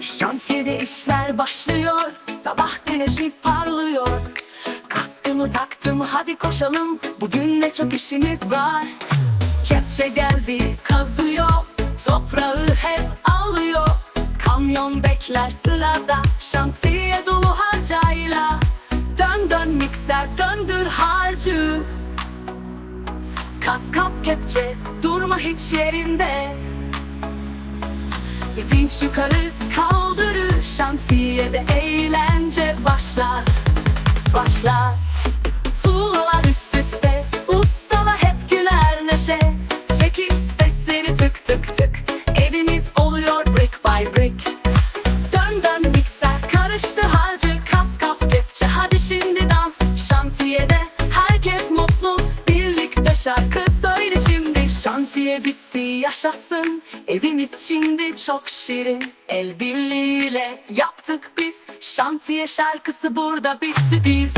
Şantiyede işler başlıyor Sabah güneşi parlıyor Kaskımı taktım hadi koşalım Bugün ne çok işimiz var Kepçe geldi kazıyor Toprağı hep alıyor Kamyon bekler sırada Şantiye dolu harcı Kas kas kepçe durma hiç yerinde. Vinç yukarı kaldırır Şantiyede eğlence başlar Başlar. Tuğlalar üst üste Ustala hep güler neşe. Çekik sesleri tık tık tık Evimiz oluyor brick by brick. Dön dön mikser karıştı harcı Kas kas kepçe. Hadi şimdi dans Şantiyede Şantiye bitti yaşasın. Evimiz şimdi çok şirin. El birliğiyle yaptık biz. Şantiye şarkısı burada bitti biz